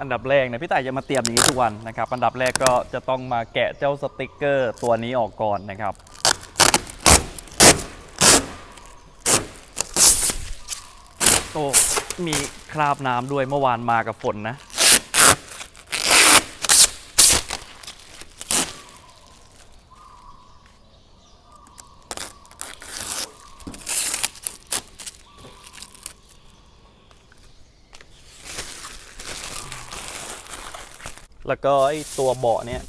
อันดับแรกเนี่ยพี่ต่ายจะมาเตรียมอย่างนี้ทุกวันนะครับ อันดับแรกก็จะต้องมาแกะเจ้าสติกเกอร์ตัวนี้ออกก่อนนะครับโอ้มีคราบน้ำด้วยเมื่อวานมากับฝนนะ แล้วก็ไอ้ตัวเบาะเนี่ย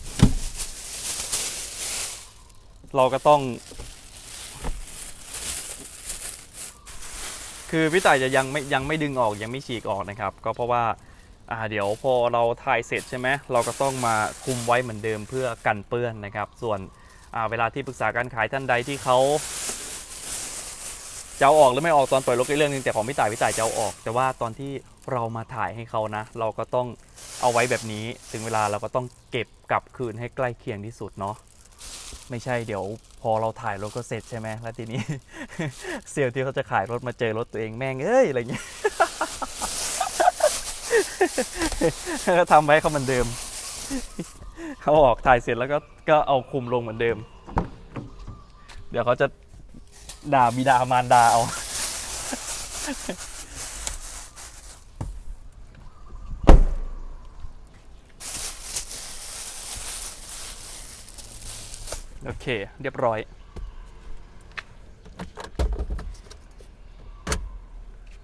เราก็ต้อง คือพี่ต่ายจะยังไม่ยังไม่ดึงออกยังไม่ฉีกออกนะครับ ก็เพราะว่าอ่าเดี๋ยวพอเราถ่ายเสร็จใช่ไหมเราก็ต้องมาคุมไว้เหมือนเดิมเพื่อกันเปื้อนนะครับ ส่วนอ่าเวลาที่ปรึกษาการขายท่านใดที่เขาจะเอาออกหรือไม่ออกตอนปล่อยรถก็เรื่องหนึงแต่ของพี่ต่ายพี่ต่ายจะเอาออก แต่ว่าตอนที่เรามาถ่ายให้เขานะ เราก็ต้อง เอาไว้แบบนี้ถึงเวลาเราก็ต้องเก็บกลับคืนให้ใกล้เคียงที่สุดเนาะไม่ใช่เดี๋ยวพอเราถ่ายรถก็เสร็จใช่ไหมแล้วทีนี้เซลล์ที่เขาจะขายรถมาเจอรถตัวเองแม่งเอ้ยอะไรเงี้ยก็ทำไว้เขาเหมือนเดิมเขาออกถ่ายเสร็จแล้วก็ก็เอาคุมลงเหมือนเดิม เดี๋ยวเขาจะด่าบิดามารดาเอา เค เรียบร้อย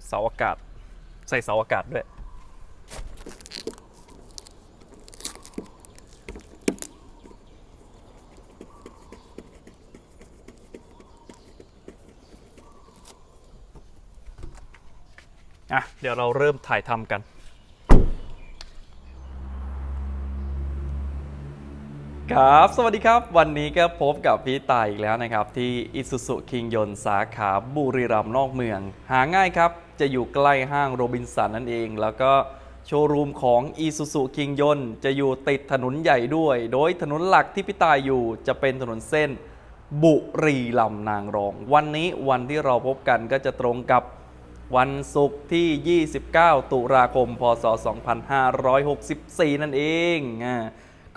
เสาอากาศ ใส่เสาอากาศด้วย อะ เดี๋ยวเราเริ่มถ่ายทำกัน ครับ สวัสดีครับ วันนี้ก็พบกับพี่ตายอีกแล้วนะครับ ที่อิสุสุคิงยนสาขาบุรีรัมย์นอกเมือง หาง่ายครับ จะอยู่ใกล้ห้างโรบินสันนั่นเอง แล้วก็โชว์รูมของอิสุสุคิงยนจะอยู่ติดถนนใหญ่ด้วย โดยถนนหลักที่พี่ตายอยู่จะเป็นถนนเส้นบุรีรัมย์นางรอง วันนี้วันที่เราพบกันก็จะตรงกับวันศุกร์ที่ 29 ตุลาคม พศ 2564 นั่นเองอ่า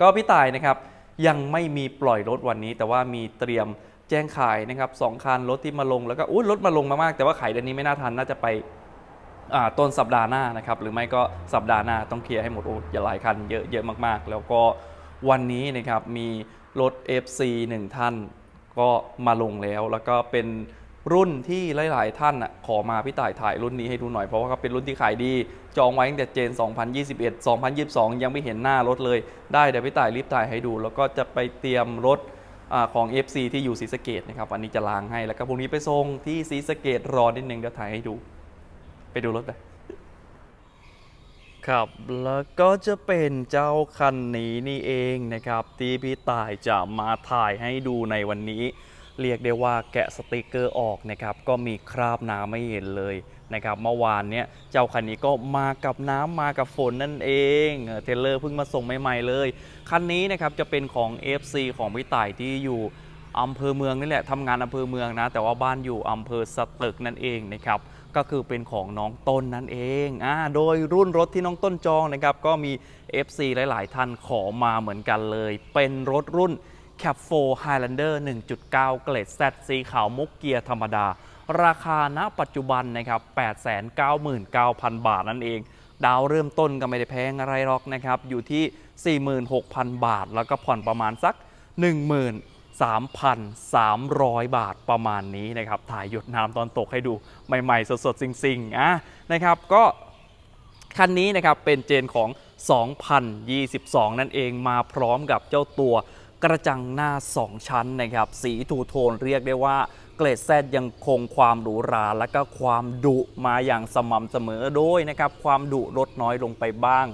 ก็พี่ตายนะครับ ยังไม่มีปล่อยรถวันนี้ แต่ว่ามีเตรียมแจ้งขายนะครับสองคันรถที่มาลงแล้วก็อุ้ยรถมาลงมามาก แต่ว่าขายเดือนนี้ไม่น่าทันน่าจะไปต้นสัปดาห์หน้านะครับหรือไม่ก็สัปดาห์หน้าต้องเคลียร์ให้หมดโอ้อย่าหลายคันเยอะเยอะมากๆ แล้วก็วันนี้นะครับมีรถ FC 1 ท่านก็มาลงแล้วแล้วก็เป็น รุ่นที่หลาย ๆ ท่านอะขอมาพี่ต่ายถ่ายรุ่นนี้ให้ดูหน่อยเพราะว่าเขาเป็นรุ่นที่ขายดี จองไว้ตั้งแต่เจน 2021 2022 ยังไม่เห็นหน้ารถเลย ได้เดี๋ยวพี่ต่ายรีบถ่ายให้ดู แล้วก็จะไปเตรียมรถอของ FC ที่อยู่ศรีสะเกดนะครับวันนี้จะล้างให้แล้วก็พรุ่งนี้ไปส่งที่ศรีสะเกดรอนิดนึงเดี๋ยวถ่ายให้ดู ไปดูรถไปครับแล้วก็จะเป็นเจ้าคันนี้นี่เองนะครับที่พี่ต่ายจะมาถ่ายให้ดูในวันนี้ เรียกได้ว่าแกะสติกเกอร์ออกนะครับก็มีคราบน้ำไม่เห็นเลยนะครับเมื่อวานเนี้ยเจ้าคันนี้ก็มากับน้ำมากับฝนนั่นเองเทเลอร์เพิ่งมาส่งใหม่ๆเลย คันนี้นะครับจะเป็นของ FC ของพี่ต่ายที่อยู่อำเภอเมืองนี่แหละทำงานอำเภอเมืองนะ แต่ว่าบ้านอยู่อำเภอสตึกนั่นเองนะครับก็คือเป็นของน้องต้นนั่นเองอ่าโดยรุ่นรถที่น้องต้นจองนะครับก็มี FC หลาย ๆท่านขอมาเหมือนกันเลย เป็นรถรุ่น Cap 4 Highlander 1.9 เกรด Z สีขาวมุกเกียร์ธรรมดา ราคาณปัจจุบันนะครับ 899,000 บาทนั่นเอง ดาวเริ่มต้นก็ไม่ได้แพงอะไรหรอกนะครับ อยู่ที่ 46,000 บาท แล้วก็ผ่อนประมาณสัก 13,300 บาทประมาณนี้นะครับ ถ่ายหยดน้ำตอนตกให้ดูใหม่ๆ สดๆซิงๆอะนะครับก็คันนี้นะครับเป็นเจนของ 2022 นั่นเองมาพร้อมกับเจ้าตัว กระจังหน้า 2 ชั้นนะครับ สีทูโทนเรียกได้ว่าเกรดแซดยังคงความหรูหราและก็ความดุมาอย่างสม่ำเสมอโดยนะครับ ความดุลดน้อยลงไปบ้าง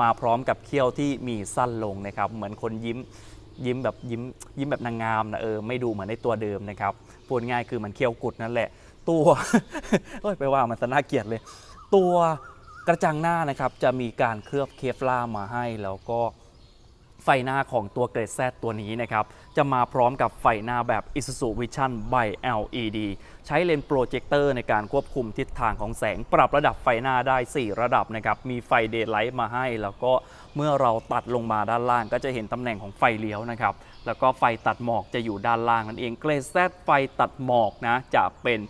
มาพร้อมกับเขี้ยวที่มีสั้นลงนะครับ เหมือนคนยิ้มยิ้มแบบยิ้มยิ้มแบบนางงามนะเออไม่ดูเหมือนในตัวเดิมนะครับพูดง่ายคือมันเขี้ยวกุดนั่นแหละ ตัวโอ้ยไปว่ามันสน่าเกลียดเลย ตัวกระจังหน้านะครับจะมีการเคลือบเคฟล่ามาให้แล้วก็ ไฟหน้าของตัวเกรดแซตัวนี้นะครับ จะมาพร้อมกับไฟหน้าแบบ Isuzu Vision by LED ใช้เลนส์โปรเจคเตอร์ในการควบคุมทิศทางของแสง ปรับระดับไฟหน้าได้ 4 ระดับนะครับ มีไฟเดย์ไลท์มาให้ แล้วก็เมื่อเราตัดลงมาด้านล่าง ก็จะเห็นตำแหน่งของไฟเลี้ยวนะครับ แล้วก็ไฟตัดหมอกจะอยู่ด้านล่างนั่นเอง เกรดแซไฟตัดหมอกนะจะเป็น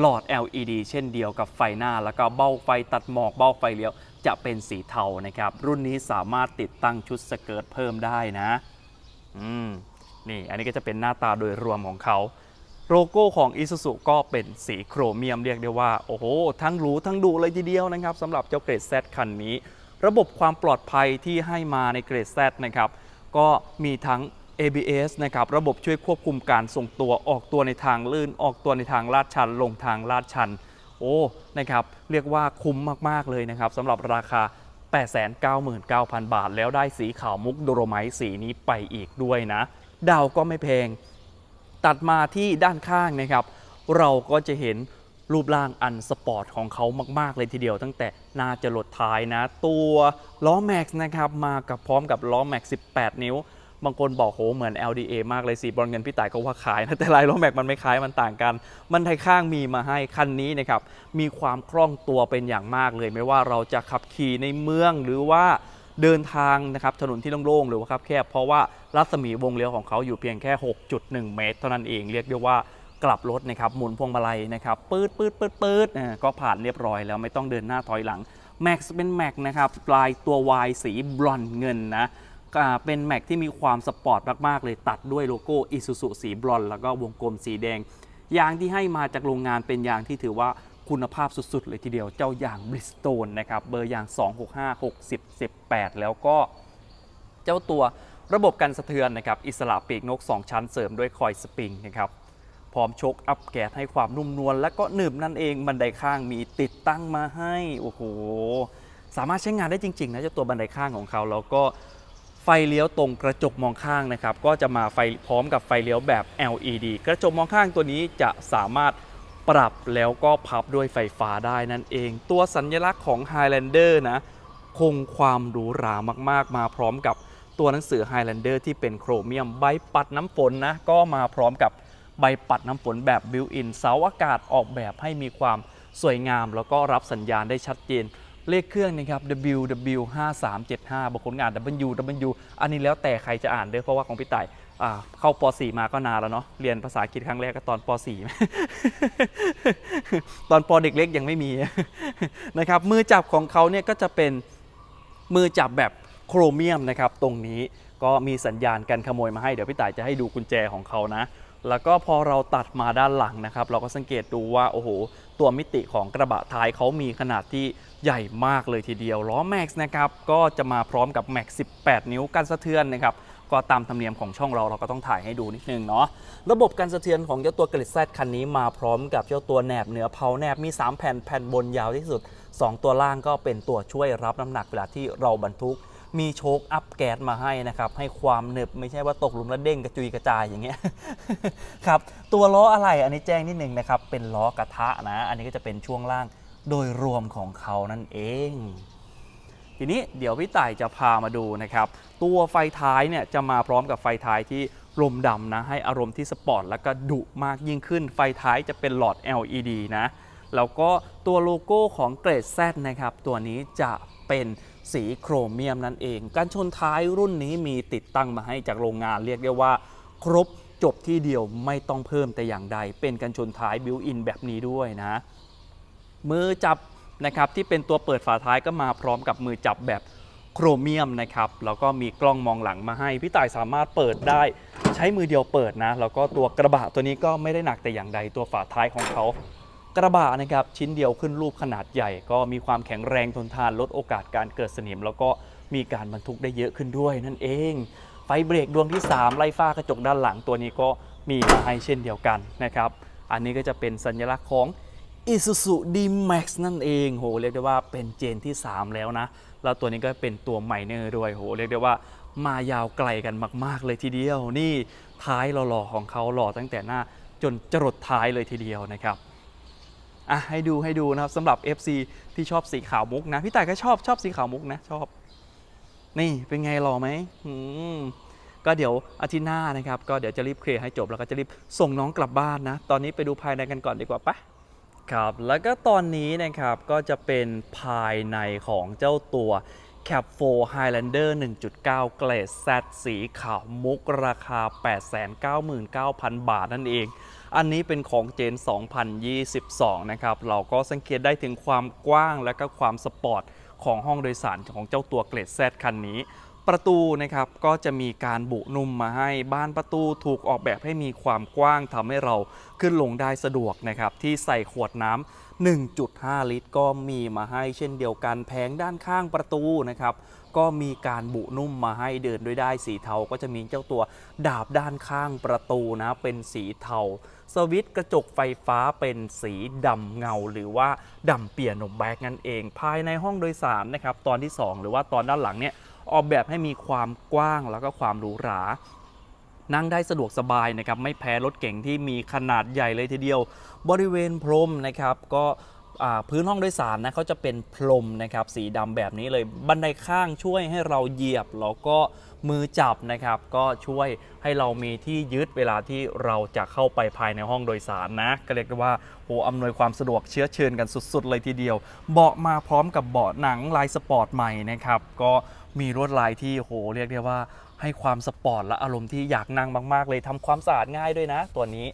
หลอด LED เช่นเดียวกับไฟหน้า แล้วก็เบ้าไฟตัดหมอกเบ้าไฟเลี้ยว จะเป็นสีเทานะครับ รุ่นนี้สามารถติดตั้งชุดสเกิร์ตเพิ่มได้นะอืมนี่อันนี้ก็จะเป็นหน้าตาโดยรวมของเขา โลโก้ของ Isuzu ก็เป็นสีโครเมียมเรียกได้ว่า โอ้โห ทั้งหรูทั้งดุเลยทีเดียวนะครับสำหรับเจ้าเกรด Z คันนี้ ระบบความปลอดภัยที่ให้มาในเกรด Z นะครับ ก็มีทั้ง ABS นะครับระบบช่วยควบคุมการทรงตัวออกตัวในทางลื่น ออกตัวในทางลาดชัน ลงทางลาดชัน โอ้นะครับเรียกว่าคุ้มมาก ๆ เลยนะครับสำหรับราคา 899,000 บาท แล้วได้สีขาวมุกโดโรไมต์สีนี้ไปอีกด้วยนะ ดาวก็ไม่แพง ตัดมาที่ด้านข้างนะครับ เราก็จะเห็นรูปร่างอันสปอร์ตของเขามาก ๆ เลยทีเดียว ตั้งแต่หน้าจะหลดท้ายนะ ตัวล้อแม็กซ์นะครับมากับพร้อมกับล้อแม็กซ์18 นิ้ว บางคนบอกโหเหมือน LDA มากเลยสีบอลเงินพี่ต่ายก็ว่าขายนะแต่ลายล้อแม็กมันไม่คล้ายมันต่างกัน มันไทยข้างมีมาให้คันนี้นะครับมีความคล่องตัวเป็นอย่างมากเลย ไม่ว่าเราจะขับขี่ในเมืองหรือว่าเดินทางนะครับถนนที่โล่งๆหรือว่าคับแคบเพราะว่ารัศมีวงเลี้ยวของเขาอยู่เพียงแค่ 6.1 เมตร เท่านั้นเองเรียกได้ว่ากลับรถนะครับหมุนพวงมาลัยนะครับปืดปืดปืดปืดก็ผ่านเรียบร้อยแล้วไม่ต้องเดินหน้าถอยหลังแม็กซ์เป็นแม็กนะครับปลายตัว Y สีบรอนเงินนะ เป็นแม็กที่มีความสปอร์ตมาก ๆ เลยตัดด้วยโลโก้ Isuzu สีบรอนแล้วก็วงกลมสีแดง ยางที่ให้มาจากโรงงานเป็นยางที่ถือว่าคุณภาพสุด ๆ เลยทีเดียวเจ้ายางบริสโตนนะครับเบอร์ยาง 265 60 18 แล้วก็เจ้าตัวระบบกันสะเทือนนะครับอิสระปีกนก 2 ชั้นเสริมด้วยคอยสปริงนะครับพร้อมชกอัพแก๊สให้ความนุ่มนวลและก็หนึบนั่นเองบันไดข้างมีติดตั้งมาให้โอ้โหสามารถใช้งานได้จริง ๆ นะเจ้าตัวบันไดข้างของเขาแล้วก็ ไฟเลี้ยวตรงกระจกมองข้างนะครับก็จะมาไฟพร้อมกับไฟเลี้ยวแบบ LED กระจกมองข้างตัวนี้จะสามารถปรับแล้วก็พับด้วยไฟฟ้าได้นั่นเอง ตัวสัญลักษณ์ของ Highlander นะคงความหรูหรามากๆ มาพร้อมกับตัวหนังสือ Highlander ที่เป็นโครเมียมใบปัดน้ำฝนนะก็มาพร้อมกับใบปัดน้ำฝนแบบบิวอินเสาอากาศออกแบบให้มีความสวยงาม แล้วก็รับสัญญาณได้ชัดเจน เลขเครื่องนะครับ WW 5 3 7 5 บางคนอ่าน W W อันนี้แล้วแต่ใครจะอ่านเด้อเพราะว่าของพี่ต่ายเข้าป .4 มาก็นานแล้วเนาะเรียนภาษาอังกฤษครั้งแรกก็ตอนป .4 ตอนปเด็กเล็กยังไม่มีนะครับมือจับของเขาเนี่ยก็จะเป็นมือจับแบบโครเมียมนะครับ ตรงนี้ก็มีสัญญาณการขโมยมาให้เดี๋ยวพี่ต่ายจะให้ดูกุญแจของเขานะ แล้วก็พอเราตัดมาด้านหลังนะครับ เราก็สังเกตดูว่าโอ้โหตัวมิติของกระบะท้ายเขามีขนาดที่ ใหญ่มากเลยทีเดียว ล้อแม็กซ์นะครับ ก็จะมาพร้อมกับแม็กซ์18 นิ้วกันสะเทือนนะครับ ก็ตามธรรมเนียมของช่องเราเราก็ต้องถ่ายให้ดูนิดนึงเนาะ ระบบการสะเทือนของเจ้าตัวกริดแซดคันนี้มาพร้อมกับเจ้าตัวแหนบเหนือเพาแหนบมี 3 แผ่นแผ่นบนยาวที่สุด 2 ตัวล่างก็เป็นตัวช่วยรับน้ำหนักเวลาที่เราบรรทุกมีโชคอัพแก๊สมาให้นะครับ ให้ความหนึบไม่ใช่ว่าตกหลุมแล้วเด้งกระจุยกระจายอย่างเงี้ยครับ ตัวล้ออะไรอันนี้แจ้งนิดนึงนะครับ เป็นล้อกระทะนะ อันนี้ก็จะเป็นช่วงล่าง โดยรวมของเขานั่นเอง ทีนี้เดี๋ยวพี่ต่ายจะพามาดูนะครับ ตัวไฟท้ายเนี่ยจะมาพร้อมกับไฟท้ายที่ลมดำนะ ให้อารมณ์ที่สปอร์ตแล้วก็ดุมากยิ่งขึ้น ไฟท้ายจะเป็นหลอด LED นะ แล้วก็ตัวโลโก้ของเกรด Z นะครับ ตัวนี้จะเป็นสีโครเมียมนั่นเอง การชนท้ายรุ่นนี้มีติดตั้งมาให้จากโรงงานเรียกได้ว่า ครบจบที่เดียวไม่ต้องเพิ่มแต่อย่างใด เป็นการชนท้ายบิวอินแบบนี้ด้วยนะ มือจับนะครับที่เป็นตัวเปิดฝาท้ายก็มาพร้อมกับมือจับแบบโครเมียมนะครับแล้วก็มีกล้องมองหลังมาให้ พี่ต่ายสามารถเปิดได้ใช้มือเดียวเปิดนะ แล้วก็ตัวกระบะตัวนี้ก็ไม่ได้หนักแต่อย่างใดตัวฝาท้ายของเขา กระบะนะครับชิ้นเดียวขึ้นรูปขนาดใหญ่ ก็มีความแข็งแรงทนทานลดโอกาสการเกิดสนิม แล้วก็มีการบรรทุกได้เยอะขึ้นด้วยนั่นเอง ไฟเบรกดวงที่ 3 ไล่ฟ้ากระจกด้านหลังตัวนี้ก็มีมาให้เช่นเดียวกันนะครับอันนี้ก็จะเป็นสัญลักษณ์ของ Isuzu D-Max นั่นเองโหเรียกได้ว่าเป็นเจนที่ 3 แล้วนะ แล้วตัวนี้ก็เป็นตัวไมเนอร์ด้วยโหเรียกได้ว่ามายาวไกลกันมาก ๆ เลยทีเดียว นี่ท้ายหล่อๆของเขาหล่อตั้งแต่หน้าจนจรดท้ายเลยทีเดียวนะครับอะให้ดูให้ดูนะครับสำหรับ FC ที่ชอบสีขาวมุกนะ พี่ต่ายก็ชอบชอบสีขาวมุกนะชอบ นี่เป็นไงหล่อไหมอืมก็เดี๋ยวอาทิตย์หน้านะครับ ก็เดี๋ยวจะรีบเคลียร์ให้จบแล้วก็จะรีบส่งน้องกลับบ้านนะ ตอนนี้ไปดูภายในกันก่อนดีกว่าปะ ครับแล้วก็ตอนนี้นะครับก็จะเป็นภายในของเจ้าตัว Cap 4 Highlander 1.9 เกรด Z สีขาวมุกราคา 899,000 บาทนั่นเอง อันนี้เป็นของเจน 2022 นะครับ เราก็สังเกตได้ถึงความกว้างและก็ความสปอร์ตของห้องโดยสารของเจ้าตัวเกรด Z คันนี้ ประตูนะครับก็จะมีการบุนุ่มมาให้บ้านประตูถูกออกแบบให้มีความกว้างทำให้เราขึ้นลงได้สะดวกนะครับที่ใส่ขวดน้ำ1.5 ลิตร ก็มีมาให้เช่นเดียวกันแผงด้านข้างประตูนะครับก็มีการบุนุ่มมาให้เดินด้วยได้สีเทาก็จะมีเจ้าตัวดาบด้านข้างประตูนะเป็นสีเทา สวิตช์กระจกไฟฟ้าเป็นสีดำเงา หรือว่าดำเปียโนแบ็กนั่นเอง ภายในห้องโดยสารนะครับตอนที่ 2 หรือว่าตอนด้านหลังเนี่ย ออกแบบให้มีความกว้างแล้วก็ความหรูหรา นั่งได้สะดวกสบายนะครับไม่แพ้รถเก๋งที่มีขนาดใหญ่เลยทีเดียว บริเวณพรมนะครับก็พื้นห้องโดยสารนะเขาจะเป็นพรมนะครับสีดำแบบนี้เลยบันไดข้างช่วยให้เราเหยียบ แล้วก็มือจับนะครับ ก็ช่วยให้เรามีที่ยึดเวลาที่เราจะเข้าไปภายในห้องโดยสารนะ ก็เรียกว่าโหอำนวยความสะดวกเชื้อเชิญกันสุด ๆ เลยทีเดียว เบาะมาพร้อมกับเบาะหนังลายสปอร์ตใหม่นะครับ ก็ มีลวดลายที่โหเรียกได้ว่าให้ความสปอร์ตและอารมณ์ที่อยากนั่งมากๆ เลยทำความสะอาดง่ายด้วยนะ ตัวนี้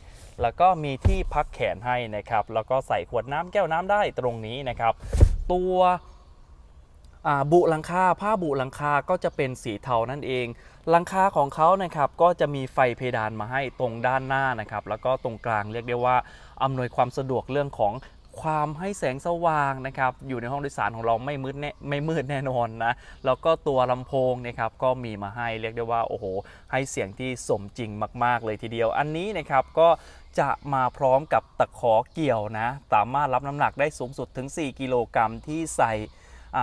แล้วก็มีที่พักแขนให้นะครับ แล้วก็ใส่ขวดน้ำแก้วน้ำได้ตรงนี้นะครับ ตัวบุหลังคาผ้าบุหลังคาก็จะเป็นสีเทานั่นเอง หลังคาของเขานะครับก็จะมีไฟเพดานมาให้ตรงด้านหน้านะครับ แล้วก็ตรงกลางเรียกได้ว่าอำนวยความสะดวกเรื่องของ ความให้แสงสว่างนะครับอยู่ในห้องโดยสารของเราไม่มืดแน่ไม่มืดแน่นอนนะแล้วก็ตัวลำโพงนะครับก็มีมาให้เรียกได้ว่าโอ้โห ให้เสียงที่สมจริงมาก ๆ เลยทีเดียว อันนี้นะครับก็จะมาพร้อมกับตะขอเกี่ยวนะสามารถรับน้ำหนักได้สูงสุดถึง 4 กิโลกรัมที่ใส่อ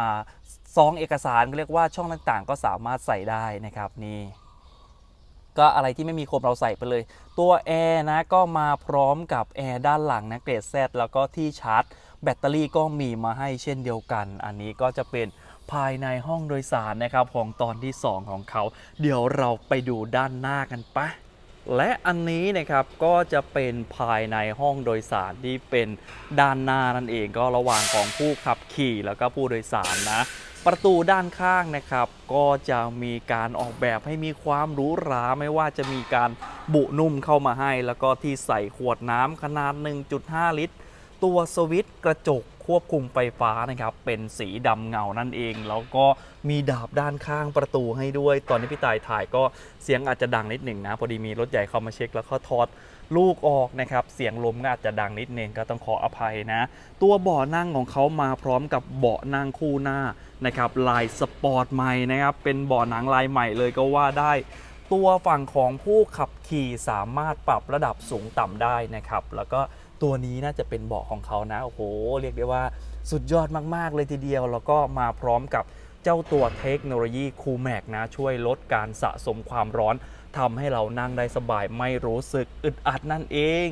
ซองเอกสารเรียกว่าช่องต่างๆ ก็สามารถใส่ได้นะครับนี่ ก็อะไรที่ไม่มีโคมเราใส่ไปเลย ตัวแอร์นะก็มาพร้อมกับแอร์ด้านหลังนะเกรด Z แล้วก็ที่ชาร์จ แบตเตอรี่ก็มีมาให้เช่นเดียวกัน อันนี้ก็จะเป็นภายในห้องโดยสารนะครับของตอนที่ 2 ของเขา เดี๋ยวเราไปดูด้านหน้ากันปะและอันนี้นะครับก็จะเป็นภายในห้องโดยสารที่เป็นด้านหน้านั่นเองก็ระหว่างของผู้ขับขี่แล้วก็ผู้โดยสารนะ ประตูด้านข้างนะครับ ก็จะมีการออกแบบให้มีความหรูหราไม่ว่าจะมีการบุนุ่มเข้ามาให้ แล้วก็ที่ใส่ขวดน้ำขนาด 1.5 ลิตร ตัวสวิตช์กระจกควบคุมไฟฟ้านะครับ เป็นสีดำเงานั่นเอง แล้วก็มีดาบด้านข้างประตูให้ด้วย ตอนนี้พี่ตายถ่ายก็เสียงอาจจะดังนิดหนึ่งนะ พอดีมีรถใหญ่เข้ามาเช็คแล้วก็ถอด ลูกออกนะครับ เสียงลมก็อาจจะดังนิดนึงก็ต้องขออภัยนะ ตัวเบาะนั่งของเขามาพร้อมกับเบาะนั่งคู่หน้านะครับลายสปอร์ตใหม่นะครับ เป็นเบาะหนังลายใหม่เลยก็ว่าได้ตัวฝั่งของผู้ขับขี่สามารถปรับระดับสูงต่ำได้นะครับ แล้วก็ตัวนี้น่าจะเป็นเบาะของเขานะ โอ้โห เรียกได้ว่าสุดยอดมากๆ เลยทีเดียว แล้วก็มาพร้อมกับเจ้าตัวเทคโนโลยีคูแมกนะ ช่วยลดการสะสมความร้อน ทำให้เรานั่งได้สบายไม่รู้สึกอึดอัดนั่นเอง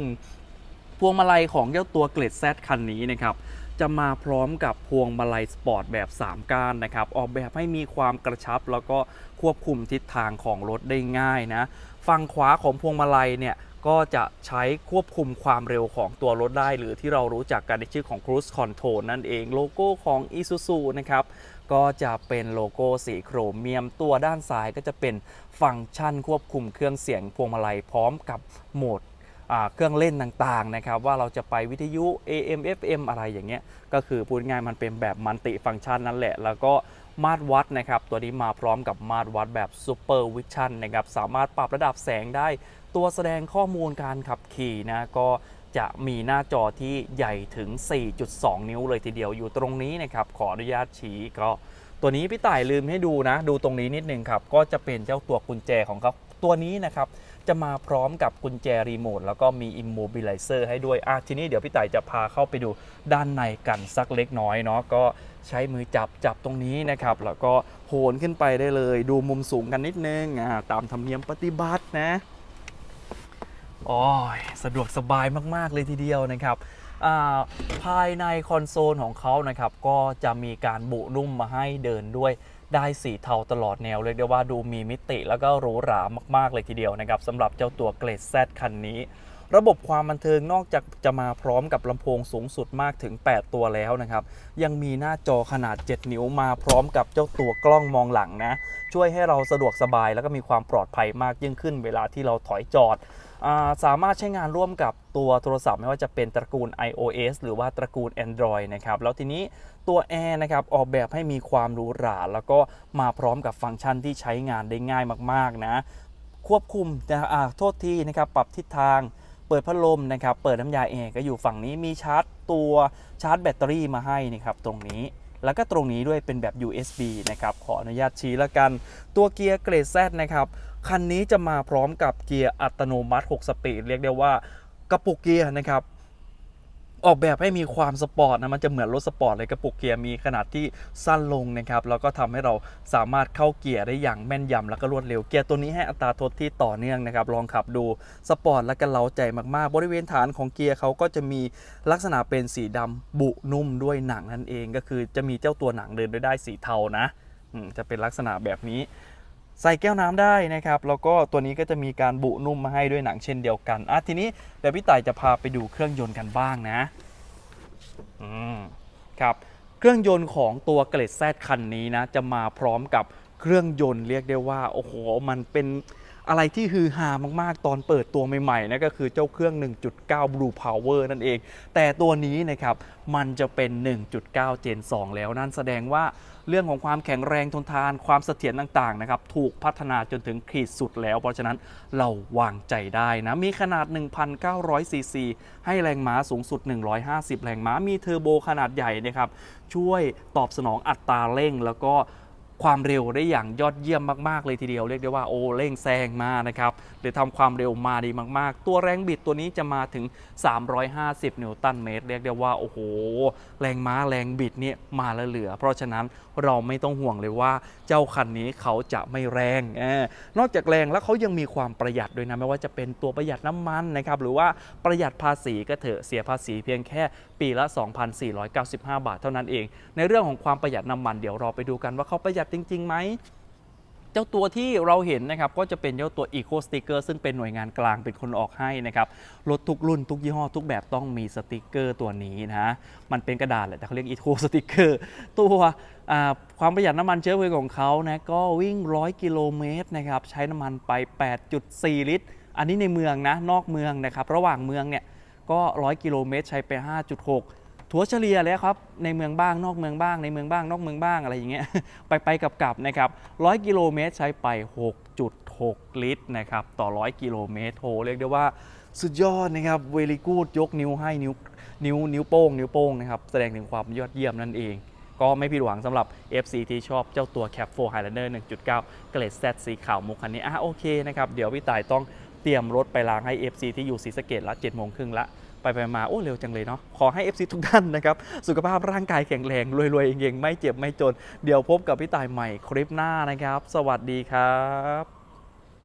พวงมาลัยของเจ้าตัวเกรดแซคันนี้นะครับจะมาพร้อมกับพวงมาลัยสปอร์ตแบบ 3 ก้านนะครับ ออกแบบให้มีความกระชับแล้วก็ควบคุมทิศทางของรถได้ง่ายนะ ฝั่งขวาของพวงมาลัยเนี่ย ก็จะใช้ควบคุมความเร็วของตัวรถได้ หรือที่เรารู้จักกันในชื่อของ Cruise Control นั่นเอง โลโก้ของ Isuzu นะครับก็จะเป็นโลโก้สีโครเมียมตัวด้านซ้ายก็จะเป็นฟังก์ชันควบคุมเครื่องเสียงพวงมาลัยพร้อมกับโหมดเครื่องเล่นต่างๆนะครับว่าเราจะไปวิทยุ AM FM อะไรอย่างเงี้ยก็คือพูดง่ายมันเป็นแบบมัลติฟังก์ชันนั่นแหละ แล้วก็มาตรวัดนะครับ ตัวนี้มาพร้อมกับมาตรวัดแบบ Super Vision นะครับ สามารถปรับระดับแสงได้ ตัวแสดงข้อมูลการขับขี่นะก็จะมีหน้าจอที่ใหญ่ถึง 4.2 นิ้วเลยทีเดียวอยู่ตรงนี้นะครับขออนุญาตชี้ก็ตัวนี้พี่ต่ายลืมให้ดูนะ ดูตรงนี้นิดนึงครับ ก็จะเป็นเจ้าตัวกุญแจของเขาตัวนี้นะครับจะมาพร้อมกับกุญแจรีโมทแล้วก็มี Immobilizer ให้ด้วยอะทีนี้เดี๋ยวพี่ต่ายจะพาเข้าไปดูด้านในกันสักเล็กน้อยเนาะก็ใช้มือจับจับตรงนี้นะครับ แล้วก็โหนขึ้นไปได้เลย ดูมุมสูงกันนิดนึงอ่าตามธรรมเนียมปฏิบัตินะ โอ้ยสะดวกสบายมาก ๆ เลยทีเดียวนะครับาภายในคอนโซลของเขานะครับ ก็จะมีการบุนุ่มมาให้เดินด้วยได้สีเทาตลอดแนว เรียกได้ว่าดูมีมิติแล้วก็หรูหรามาก ๆ เลยทีเดียวนะครับสำหรับเจ้าตัวเกรด Z คันนี้ ระบบความบันเทิงนอกจากจะมาพร้อมกับลำโพงสูงสุดมากถึง 8 ตัวแล้วนะครับ ยังมีหน้าจอขนาด 7 นิ้วมาพร้อมกับเจ้าตัวกล้องมองหลังนะ ช่วยให้เราสะดวกสบายแล้วก็มีความปลอดภัยมากยิ่งขึ้น เวลาที่เราถอยจอด สามารถใช้งานร่วมกับตัวโทรศัพท์ไม่ว่าจะเป็นตระกูล iOS หรือว่าตระกูล Android นะครับแล้วทีนี้ตัว Air นะครับออกแบบให้มีความหรูหรา แล้วก็มาพร้อมกับฟังก์ชันที่ใช้งานได้ง่ายมากๆนะควบคุมนะอาโทษทีนะครับปรับทิศทางเปิดพัดลมนะครับ เปิดน้ำยาแอร์ก็อยู่ฝั่งนี้มีชาร์จตัวชาร์จแบตเตอรี่มาให้นะครับตรงนี้ แล้วก็ตรงนี้ด้วยเป็นแบบ USB นะครับ ขออนุญาตชี้แล้วกัน ตัวเกียร์เกรด Z นะครับ คันนี้จะมาพร้อมกับเกียร์อัตโนมัติ 6 สปีด เรียกได้ว่ากระปุกเกียร์นะครับออกแบบให้มีความสปอร์ตนะมันจะเหมือนรถสปอร์ตเลยกระปุกเกียร์มีขนาดที่สั้นลงนะครับแล้วก็ทำให้เราสามารถเข้าเกียร์ได้อย่างแม่นยำแล้วก็รวดเร็วเกียร์ตัวนี้ให้อัตราทดที่ต่อเนื่องนะครับลองขับดูสปอร์ตและก็เล้าใจมากๆ บริเวณฐานของเกียร์เขาก็จะมีลักษณะเป็นสีดำบุนุ่มด้วยหนังนั่นเอง ก็คือจะมีเจ้าตัวหนังเดินได้สีเทานะจะเป็นลักษณะแบบนี้ ใส่แก้วน้ำได้นะครับ แล้วก็ตัวนี้ก็จะมีการบุนุ่มมาให้ด้วยหนังเช่นเดียวกันอะทีนี้เดี๋ยวพี่ต่ายจะพาไปดูเครื่องยนต์กันบ้างนะอืมครับเครื่องยนต์ของตัวเกรดแซดคันนี้นะ จะมาพร้อมกับเครื่องยนต์เรียกได้ว่าโอ้โหมันเป็นอะไรที่ฮือฮามากๆ ตอนเปิดตัวใหม่ๆนะก็คือเจ้าเครื่อง 1.9 Blue Power นั่นเอง แต่ตัวนี้นะครับ มันจะเป็น 1.9 Gen 2 แล้วนั่นแสดงว่า เรื่องของความแข็งแรงทนทานความเสถียรต่างๆนะครับถูกพัฒนาจนถึงขีดสุดแล้ว เพราะฉะนั้นเราวางใจได้นะมีขนาด 1,900ซีซีให้แรงม้าสูงสุด 150 แรงม้ามีเทอร์โบขนาดใหญ่นะครับช่วยตอบสนองอัตราเร่งแล้วก็ความเร็วได้อย่างยอดเยี่ยมมาก ๆ เลยทีเดียว เรียกได้ว่าโอ้เร่งแซงมานะครับหรือทำความเร็วมาดีมาก ๆ ตัวแรงบิดตัวนี้จะมาถึง 350 นิวตันเมตร เรียกได้ว่าโอ้โห แรงม้าแรงบิดเนี่ยมาแล้วเหลือ เพราะฉะนั้น เราไม่ต้องห่วงเลยว่าเจ้าคันนี้เขาจะไม่แรงอนอกจากแรงแล้วเขายังมีความประหยัดด้วยนะไม่ว่าจะเป็นตัวประหยัดน้ำมันนะครับหรือว่าประหยัดภาษีก็เถอะเสียภาษีเพียงแค่ปีละ 2,495 บาทเท่านั้นเอง ในเรื่องของความประหยัดน้ำมันเดี๋ยวเราไปดูกันว่าเขาประหยัดจริงๆไหม เจ้าตัวที่เราเห็นนะครับก็จะเป็นเจ้าตัว Eco Sticker ซึ่งเป็นหน่วยงานกลางเป็นคนออกให้นะครับรถทุกรุ่นทุกยี่ห้อทุกแบบต้องมีสติกเกอร์ตัวนี้นะมันเป็นกระดาษแหละแต่เขาเรียก Eco Sticker ตัวความประหยัดน้ำมันเชื้อเพลิงของเขานะก็วิ่ง 100 กิโลเมตรนะครับใช้น้ำมันไป 8.4 ลิตร อันนี้ในเมืองนะนอกเมืองนะครับระหว่างเมืองเนี่ยก็ 100 กิโลเมตรใช้ไป 5.6 ถัวเฉลี่ยแล้วครับในเมืองบ้างนอกเมืองบ้างในเมืองบ้างนอกเมืองบ้างอะไรอย่างเงี้ยไปไปกับกับนะครับ100กิโลเมตรใช้ไป 6.6 ลิตรนะครับต่อ100กิโลเมตรโหเรียกได้ว่าสุดยอดนะครับเวลีกูดยกนิ้วให้นิ้วนิ้วนิ้วโป้งนิ้วโป้งนะครับแสดงถึงความยอดเยี่ยมนั่นเองก็ไม่ผิดหวังสำหรับ FC ที่ชอบเจ้าตัว Cap 4 Highlander 1.9 เกรด Z สีขาวมุกคันนี้อะโอเคนะครับ เดี๋ยวพี่ต่ายต้องเตรียมรถไปล้างให้ FC ที่อยู่ศรีสะเกดละ7โมงครึ่งละ ไปไปมาโอ้เร็วจังเลยเนาะขอให้ FC ทุกท่านนะครับสุขภาพร่างกายแข็งแรงรวยๆเองๆไม่เจ็บไม่จน เดี๋ยวพบกับพี่ต่ายใหม่คลิปหน้านะครับ สวัสดีครับ